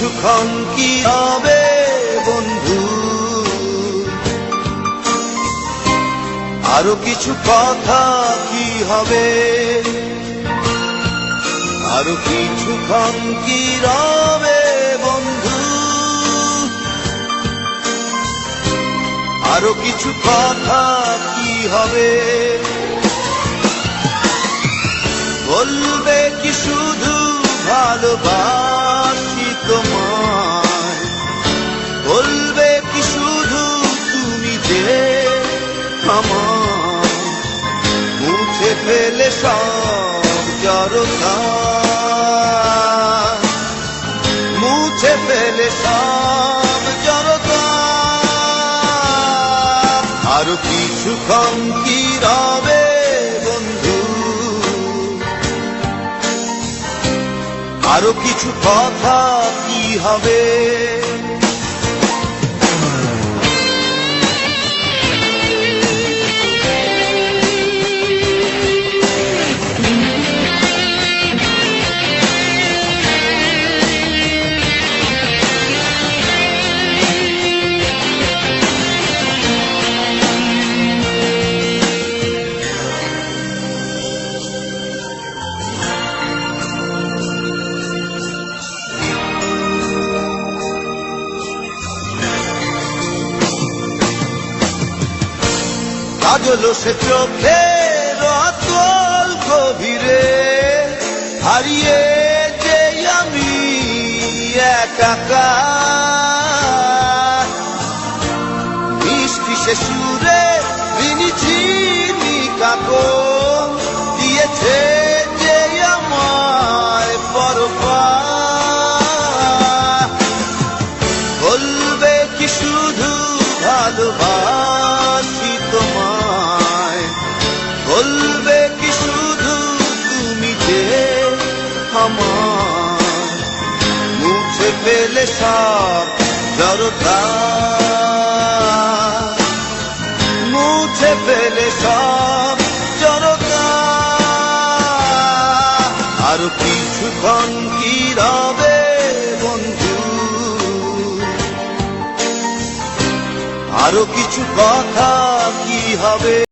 কিছুক্ষণ কি হবে বন্ধু? আরও কিছু কথা কি হবে? আরও কিছুক্ষণ কি রবে বন্ধু? আরও কিছু কথা কি হবে? বলবে কি শুধু ভালোবাসি? ফেলে সব জড়তা মুছে ফেলে সব জড়তা আরও কিছুক্ষণ কি রবে বন্ধু। আরও কিছু কথা কি হবে? কাজল সে চোখে রতল গভীরে হারিয়ে যে আমি একাকা। মিষ্টি সে সুরে রিনিঝিনি কাকো দিয়েছে যে আমায় পরপা। বলবে কি শুধু ভালোবাসি? সব জড়তা মুছে ফেলে সব জড়তা আর কিছুক্ষণ কি রবে বন্ধু আরও কিছু কথা কি হবে